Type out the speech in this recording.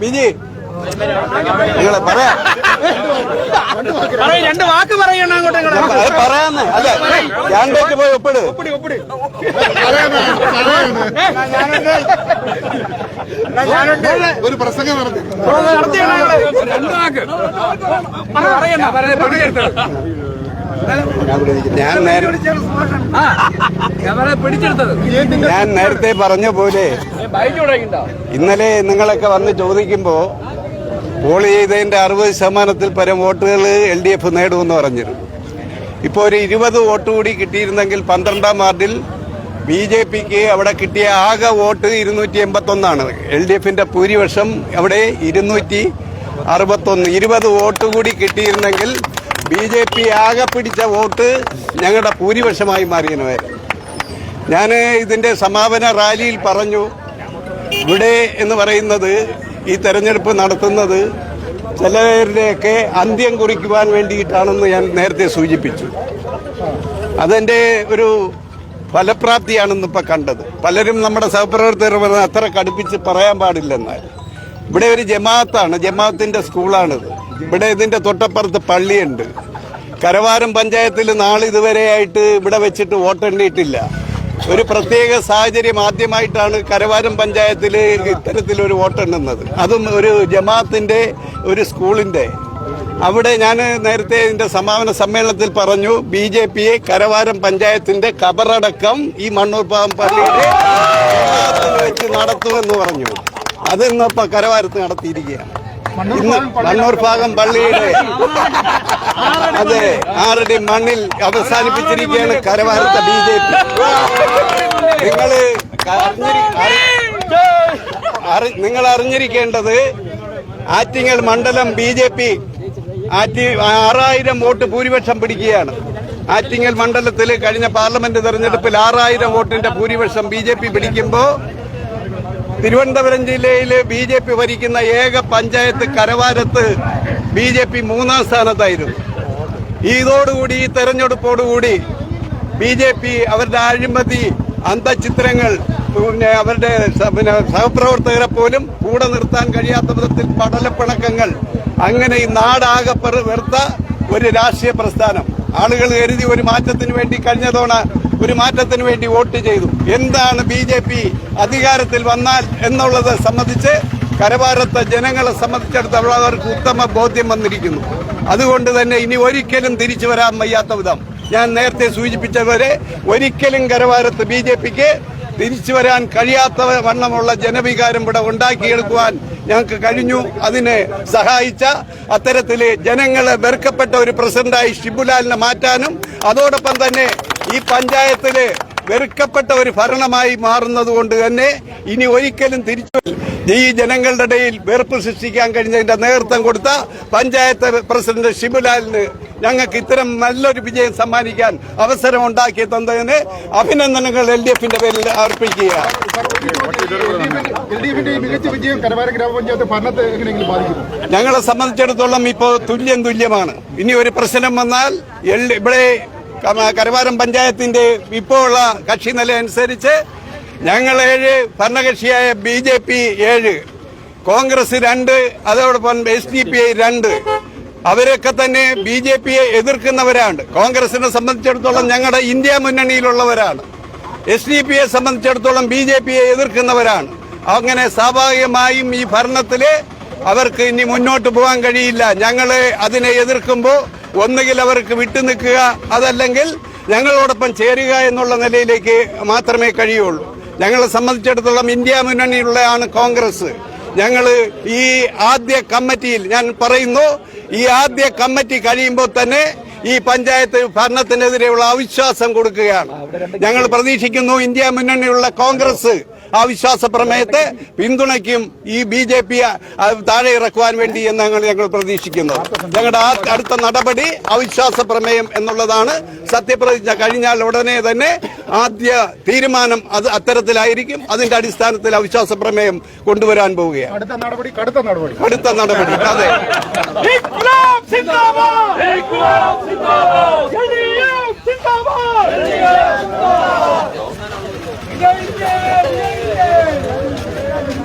ബിജി നിങ്ങളെ പറയാം. രണ്ട് വാക്ക് പറയണം അങ്ങോട്ട് പറയാന്ന്. അല്ല ക്യാൻഡിഡേറ്റ് പോയി ഒപ്പിട്. ഒരു പ്രസംഗം നടത്തി. നടത്തിയാണ്. രണ്ട് വാക്ക്. പറ, പറയണ്ട. ഞാൻ ഞാൻ നേരത്തെ പറഞ്ഞ പോലെ ഇന്നലെ നിങ്ങളൊക്കെ വന്ന് ചോദിക്കുമ്പോ പോൾ ചെയ്തതിന്റെ അറുപത് ശതമാനത്തിൽ പരം വോട്ടുകൾ എൽ ഡി എഫ് നേടുമെന്ന് പറഞ്ഞിരുന്നു ഇപ്പോൾ ഒരു ഇരുപത് വോട്ട് കൂടി കിട്ടിയിരുന്നെങ്കിൽ പന്ത്രണ്ടാം വാർഡിൽ ബി ജെ പിക്ക് അവിടെ കിട്ടിയ ആകെ വോട്ട് ഇരുന്നൂറ്റി എൺപത്തൊന്നാണ് എൽ ഡി എഫിന്റെ ഭൂരിപക്ഷം അവിടെ ഇരുന്നൂറ്റി അറുപത്തൊന്ന്. ഇരുപത് വോട്ട് കൂടി കിട്ടിയിരുന്നെങ്കിൽ ബി ജെ പി ആകെ പിടിച്ച വോട്ട് ഞങ്ങളുടെ ഭൂരിപക്ഷമായി മാറിയനവായിരുന്നു ഞാൻ ഇതിന്റെ സമാപന റാലിയിൽ പറഞ്ഞു ഇവിടെ എന്ന് പറയുന്നത് ഈ തെരഞ്ഞെടുപ്പ് നടത്തുന്നത് ചിലരുടെയൊക്കെ അന്ത്യം കുറിക്കുവാൻ വേണ്ടിയിട്ടാണെന്ന് ഞാൻ നേരത്തെ സൂചിപ്പിച്ചു. അതെന്റെ ഒരു ഫലപ്രാപ്തിയാണെന്ന് ഇപ്പം കണ്ടത്. പലരും നമ്മുടെ സഹപ്രവർത്തകർ പറഞ്ഞ് അത്ര കടുപ്പിച്ച് പറയാൻ പാടില്ലെന്നാൽ ഇവിടെ ഒരു ജമാഅത്താണ് ജമാഅത്തിന്റെ സ്കൂളാണിത്. ഇവിടെ ഇതിന്റെ തൊട്ടപ്പുറത്ത് പള്ളിയുണ്ട്. കരവാരം പഞ്ചായത്തിൽ നാളിതുവരെയായിട്ട് ഇവിടെ വെച്ചിട്ട് വോട്ടെണ്ണിയിട്ടില്ല ഒരു പ്രത്യേക സാഹചര്യം ആദ്യമായിട്ടാണ് കരവാരം പഞ്ചായത്തിൽ ഇത്തരത്തിലൊരു വോട്ടെണ്ണുന്നത് അതും ഒരു ജമാഅത്തിന്റെ ഒരു സ്കൂളിന്റെ. അവിടെ ഞാൻ നേരത്തെ ഇതിന്റെ സമാപന സമ്മേളനത്തിൽ പറഞ്ഞു ബി ജെ പിയെ കരവാരം പഞ്ചായത്തിന്റെ കബറടക്കം ഈ മണ്ണൂർപ്പാവം പള്ളിയുടെ ജമാഅത്തിൽ വെച്ച് നടത്തുമെന്ന് പറഞ്ഞു. അത് കരവാരത്ത് നടത്തിയിരിക്കുകയാണ്. മണ്ണൂർ ഭാഗം പള്ളിയുടെ അതെ ആരുടെ മണ്ണിൽ അവസാനിപ്പിച്ചിരിക്കുകയാണ് കരവാരത്തെ ബി ജെ പി. നിങ്ങൾ നിങ്ങൾ അറിഞ്ഞിരിക്കേണ്ടത് ആറ്റിങ്ങൽ മണ്ഡലം ബി ജെ പി ആറ്റി ആറായിരം വോട്ട് ഭൂരിപക്ഷം പിടിക്കുകയാണ്. ആറ്റിങ്ങൽ മണ്ഡലത്തിൽ കഴിഞ്ഞ പാർലമെന്റ് തെരഞ്ഞെടുപ്പിൽ ആറായിരം വോട്ടിന്റെ ഭൂരിപക്ഷം ബി ജെ പി പിടിക്കുമ്പോൾ തിരുവനന്തപുരം ജില്ലയിൽ ബി ജെ പി ഭരിക്കുന്ന ഏക പഞ്ചായത്ത് കരവാരത്ത് ബി ജെ പി മൂന്നാം സ്ഥാനത്തായിരുന്നു. ഇതോടുകൂടി ഈ തെരഞ്ഞെടുപ്പോടുകൂടി ബി ജെ പി അവരുടെ അഴിമതി അന്തചിത്രങ്ങൾ പിന്നെ അവരുടെ പിന്നെ സഹപ്രവർത്തകരെ പോലും കൂടെ നിർത്താൻ കഴിയാത്ത വിധത്തിൽ പടലപ്പിണക്കങ്ങൾ അങ്ങനെ ഈ നാടാകെ വെറുത്ത ഒരു രാഷ്ട്രീയ പ്രസ്ഥാനം. ആളുകൾ കരുതി ഒരു മാറ്റത്തിന് വേണ്ടി കഴിഞ്ഞ തവണ ഒരു മാറ്റത്തിന് വേണ്ടി വോട്ട് ചെയ്തു. എന്താണ് ബി ജെ പി അധികാരത്തിൽ വന്നാൽ എന്നുള്ളത് സംബന്ധിച്ച് കരഭാരത്തെ ജനങ്ങളെ സംബന്ധിച്ചിടത്തോളം അവർക്ക് ഉത്തമ ബോധ്യം വന്നിരിക്കുന്നു. അതുകൊണ്ട് തന്നെ ഇനി ഒരിക്കലും തിരിച്ചു വരാൻ വയ്യാത്ത വിധം. ഞാൻ നേരത്തെ സൂചിപ്പിച്ചവരെ ഒരിക്കലും കരഭാരത്ത് ബി ജെ പിക്ക് തിരിച്ചു വരാൻ കഴിയാത്ത വണ്ണമുള്ള ജനവികാരം ഇവിടെ ഉണ്ടാക്കിയെടുക്കുവാൻ ഞങ്ങൾക്ക് കഴിഞ്ഞു. അതിനെ സഹായിച്ച അത്തരത്തിൽ ജനങ്ങളെ വെറുക്കപ്പെട്ട ഒരു പ്രസിഡന്റായി ഷിബുലാലിനെ മാറ്റാനും അതോടൊപ്പം തന്നെ ഈ പഞ്ചായത്തിൽ വെറുക്കപ്പെട്ട ഒരു ഭരണമായി മാറുന്നത് കൊണ്ട് തന്നെ ഇനി ഒരിക്കലും തിരിച്ചു ഈ ജനങ്ങളുടെ ഇടയിൽ വെറുപ്പ് സൃഷ്ടിക്കാൻ കഴിഞ്ഞതിന്റെ നേതൃത്വം കൊടുത്ത പഞ്ചായത്ത് പ്രസിഡന്റ് ഷിബുലാലിന് ഞങ്ങൾക്ക് ഇത്തരം നല്ലൊരു വിജയം സമ്മാനിക്കാൻ അവസരം ഉണ്ടാക്കി തന്നതിന് അഭിനന്ദനങ്ങൾ എൽ ഡി എഫിന്റെ പേരിൽ ബാധിക്കുമോ? ഞങ്ങളെ സംബന്ധിച്ചിടത്തോളം ഇപ്പോ തുല്യം തുല്യമാണ്. ഇനി ഒരു പ്രശ്നം വന്നാൽ ഇവിടെ കരവാരം പഞ്ചായത്തിന്റെ ഇപ്പോൾ ഉള്ള കക്ഷി നില അനുസരിച്ച് ഞങ്ങൾ ഏഴ് ഭരണകക്ഷിയായ ബി ജെ പി ഏഴ് കോൺഗ്രസ് രണ്ട് അതോടൊപ്പം എസ് ഡി പി ഐ രണ്ട്. അവരൊക്കെ തന്നെ ബി ജെ പിയെ എതിർക്കുന്നവരാണ്. കോൺഗ്രസിനെ സംബന്ധിച്ചിടത്തോളം ഞങ്ങളുടെ ഇന്ത്യ മുന്നണിയിലുള്ളവരാണ്. എസ് ഡി പിയെ സംബന്ധിച്ചിടത്തോളം ബി ജെ പിയെ എതിർക്കുന്നവരാണ്. അങ്ങനെ സ്വാഭാവികമായും ഈ ഭരണത്തിൽ അവർക്ക് ഇനി മുന്നോട്ട് പോകാൻ കഴിയില്ല. ഞങ്ങൾ അതിനെ എതിർക്കുമ്പോൾ ഒന്നുകിൽ അവർക്ക് വിട്ടുനിൽക്കുക അതല്ലെങ്കിൽ ഞങ്ങളോടൊപ്പം ചേരുക എന്നുള്ള നിലയിലേക്ക് മാത്രമേ കഴിയുള്ളൂ. ഞങ്ങളെ സംബന്ധിച്ചിടത്തോളം ഇന്ത്യ മുന്നണിയുള്ളതാണ് കോൺഗ്രസ്. ഞങ്ങൾ ഈ ആദ്യ കമ്മിറ്റിയിൽ ഞാൻ പറയുന്നു ഈ ആദ്യ കമ്മിറ്റി കഴിയുമ്പോൾ തന്നെ ഈ പഞ്ചായത്ത് ഭരണത്തിനെതിരെയുള്ള അവിശ്വാസം കൊടുക്കുകയാണ്. ഞങ്ങൾ പ്രതീക്ഷിക്കുന്നു ഇന്ത്യ മുന്നണിയുള്ള കോൺഗ്രസ് ആ വിശ്വാസ പ്രമേയത്തെ പിന്തുണയ്ക്കും ഈ ബി ജെ പി താഴെ ഇറക്കുവാൻ വേണ്ടി എന്നാണ് ഞങ്ങൾ പ്രതീക്ഷിക്കുന്നത് ഞങ്ങളുടെ ആ അടുത്ത നടപടി അവിശ്വാസ പ്രമേയം എന്നുള്ളതാണ് സത്യപ്രതിജ്ഞ. കഴിഞ്ഞാൽ ഉടനെ തന്നെ ആദ്യ തീരുമാനം അത് അത്തരത്തിലായിരിക്കും. അതിന്റെ അടിസ്ഥാനത്തിൽ അവിശ്വാസ പ്രമേയം കൊണ്ടുവരാൻ പോവുകയാണ്. അടുത്ത നടപടി അടുത്ത നടപടി. അതെ. ഇൻക്ലാബ്